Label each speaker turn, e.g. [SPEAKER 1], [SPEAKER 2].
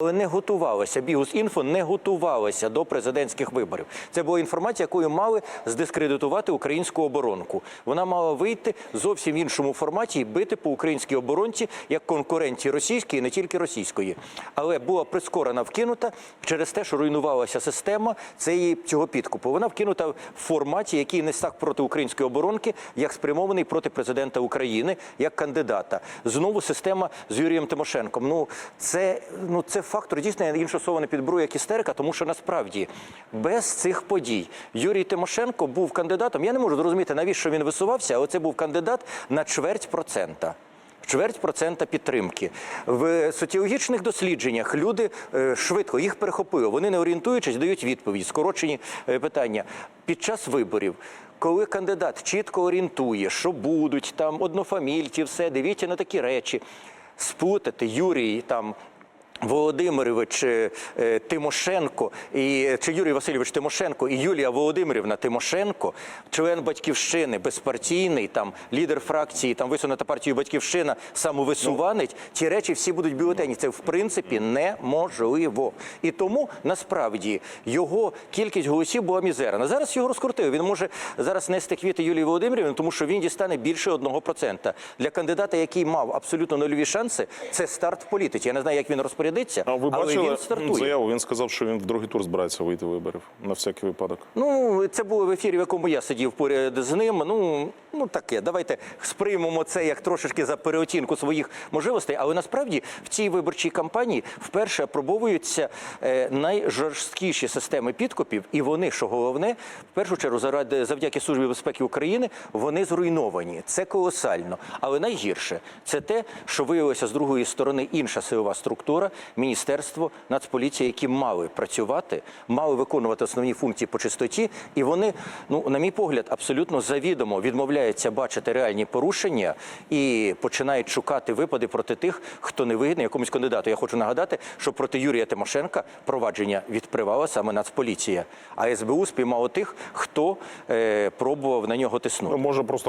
[SPEAKER 1] Але не готувалася. Бігус.Інфо не готувалася до президентських виборів. Це була інформація, якою мали здискредитувати українську оборонку. Вона мала вийти зовсім в іншому форматі і бити по українській оборонці як конкуренції російської, не тільки російської. Але була прискорена вкинута через те, що руйнувалася система цієї цього підкупу. Вона вкинута в форматі, який не так проти української оборонки, як спрямований проти президента України як кандидата. Знову система з Юрієм Тимошенком. Ну це ну це фактор дійсно я інше слово не підберу як істерика, тому що насправді без цих подій Юрій Тимошенко був кандидатом. Я не можу зрозуміти, навіщо він висувався, але це був кандидат на чверть процента. Чверть процента підтримки в соціологічних дослідженнях люди е, швидко їх перехопили. Вони не орієнтуючись, дають відповідь, скорочені е, питання під час виборів. Коли кандидат чітко орієнтує, що будуть там однофамільці, все дивіться на такі речі, сплутати Юрій там. Володимирович е, е, Тимошенко і чи Юрій Васильович Тимошенко і Юлія Володимирівна Тимошенко, член батьківщини, безпартійний, там лідер фракції, там висунута партію Батьківщина, самовисуванець. Ті речі всі будуть в бюлетені. Це в принципі неможливо. І тому насправді його кількість голосів була мізерна. Зараз його розкрутили. Він може зараз нести квіти Юлії Володимирівні, тому що він дістане більше 1%. Для кандидата, який мав абсолютно нульові шанси, це старт в політиці. Я не знаю, як він розпорядиться,
[SPEAKER 2] А ви
[SPEAKER 1] але
[SPEAKER 2] бачили
[SPEAKER 1] він стартує.
[SPEAKER 2] заяву? Він сказав, що він в другий тур збирається вийти виборів на всякий випадок.
[SPEAKER 1] Ну, це було в ефірі, в якому я сидів поряд з ним. Ну, ну таке. Давайте сприймемо це як трошечки за переоцінку своїх можливостей. Але насправді в цій виборчій кампанії вперше апробовуються е, найжорсткіші системи підкупів, і вони, що головне, в першу чергу, заради завдяки службі безпеки України, вони зруйновані. Це колосально. Але найгірше це те, що виявилося з другої сторони інша силова структура, міністерство, нацполіція, які мали працювати, мали виконувати основні функції по чистоті, і вони, ну на мій погляд, абсолютно завідомо відмовляються бачити реальні порушення і починають шукати випади проти тих, хто не вигідний якомусь кандидату. Я хочу нагадати, що проти Юрія Тимошенка провадження відкривала саме Нацполіція, а СБУ спіймало тих, хто е, пробував на нього тиснути.
[SPEAKER 2] Ну, може просто